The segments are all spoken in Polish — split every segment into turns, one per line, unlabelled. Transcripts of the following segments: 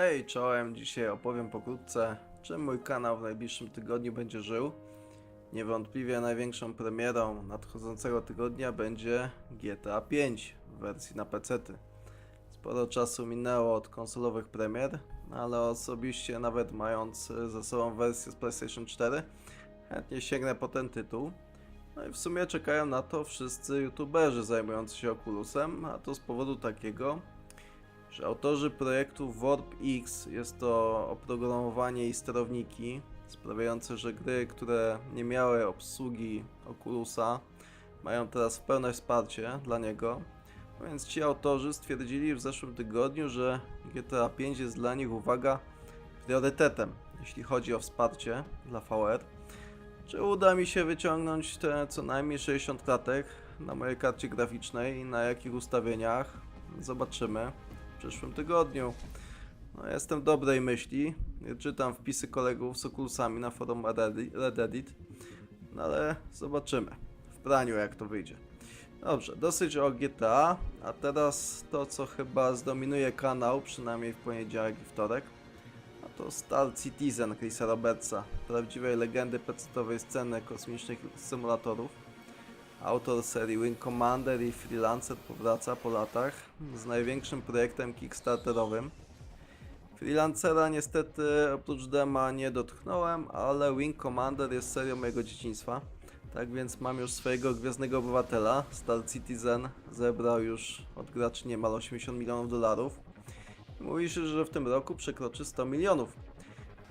Hej, czołem. Dzisiaj opowiem pokrótce, czym mój kanał w najbliższym tygodniu będzie żył. Niewątpliwie największą premierą nadchodzącego tygodnia będzie GTA 5 w wersji na PC. Sporo czasu minęło od konsolowych premier, no ale osobiście nawet mając ze sobą wersję z PlayStation 4, chętnie sięgnę po ten tytuł. No i w sumie czekają na to wszyscy youtuberzy zajmujący się Oculusem, a to z powodu takiego, że autorzy projektu Warp X jest to oprogramowanie i sterowniki sprawiające, że gry, które nie miały obsługi Oculusa mają teraz pełne wsparcie dla niego. No więc ci autorzy stwierdzili w zeszłym tygodniu, że GTA 5 jest dla nich, uwaga, priorytetem, jeśli chodzi o wsparcie dla VR. Czy uda mi się wyciągnąć te co najmniej 60 klatek na mojej karcie graficznej i na jakich ustawieniach? Zobaczymy przyszłym tygodniu. No, jestem dobrej myśli. Czytam wpisy kolegów z Oculusami na forum Reddit- Reddit. No ale zobaczymy w praniu jak to wyjdzie. Dobrze, dosyć o GTA, a teraz to co chyba zdominuje kanał, przynajmniej w poniedziałek i wtorek. A to Star Citizen Chrisa Robertsa, prawdziwej legendy pecetowej sceny kosmicznych symulatorów. Autor serii Wing Commander i freelancer powraca po latach z największym projektem kickstarterowym. Freelancera niestety oprócz dema nie dotknąłem, ale Wing Commander jest serią mojego dzieciństwa. Tak więc mam już swojego Gwiezdnego Obywatela. Star Citizen zebrał już od graczy niemal 80 milionów dolarów. Mówi się, że w tym roku przekroczy 100 milionów.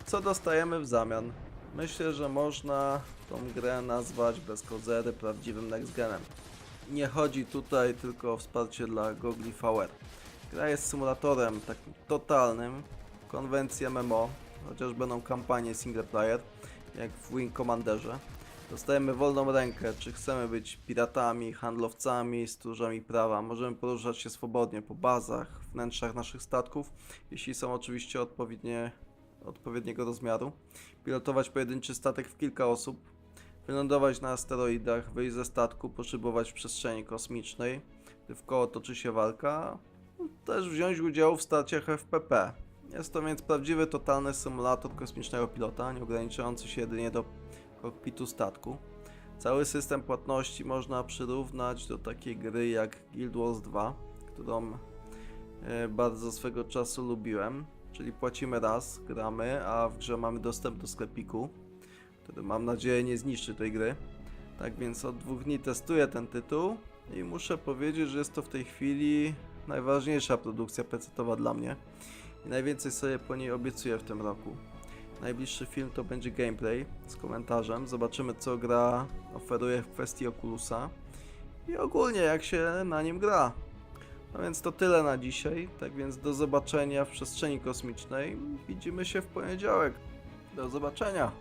Co dostajemy w zamian? Myślę, że można tą grę nazwać bez kozery prawdziwym next genem. Nie chodzi tutaj tylko o wsparcie dla gogli VR. Gra jest symulatorem takim totalnym, konwencji MMO, chociaż będą kampanie single player, jak w Wing Commanderze. Dostajemy wolną rękę, czy chcemy być piratami, handlowcami, stróżami prawa. Możemy poruszać się swobodnie po bazach, wnętrzach naszych statków, jeśli są oczywiście odpowiednie, odpowiedniego rozmiaru. Pilotować pojedynczy statek w kilka osób, wylądować na asteroidach, wyjść ze statku, poszybować w przestrzeni kosmicznej, gdy w koło toczy się walka, też wziąć udział w starciach FPP. Jest to więc prawdziwy, totalny symulator kosmicznego pilota, nie ograniczający się jedynie do kokpitu statku. Cały system płatności można przyrównać do takiej gry jak Guild Wars 2, którą e, bardzo swego czasu lubiłem. Czyli płacimy raz, gramy, a w grze mamy dostęp do sklepiku, który mam nadzieję nie zniszczy tej gry. Tak więc od dwóch dni testuję ten tytuł i muszę powiedzieć, że jest to w tej chwili najważniejsza produkcja pecetowa dla mnie i najwięcej sobie po niej obiecuję w tym roku. Najbliższy film to będzie gameplay z komentarzem. Zobaczymy co gra oferuje w kwestii Oculusa i ogólnie jak się na nim gra. No więc to tyle na dzisiaj. Tak więc do zobaczenia w przestrzeni kosmicznej. Widzimy się w poniedziałek. Do zobaczenia.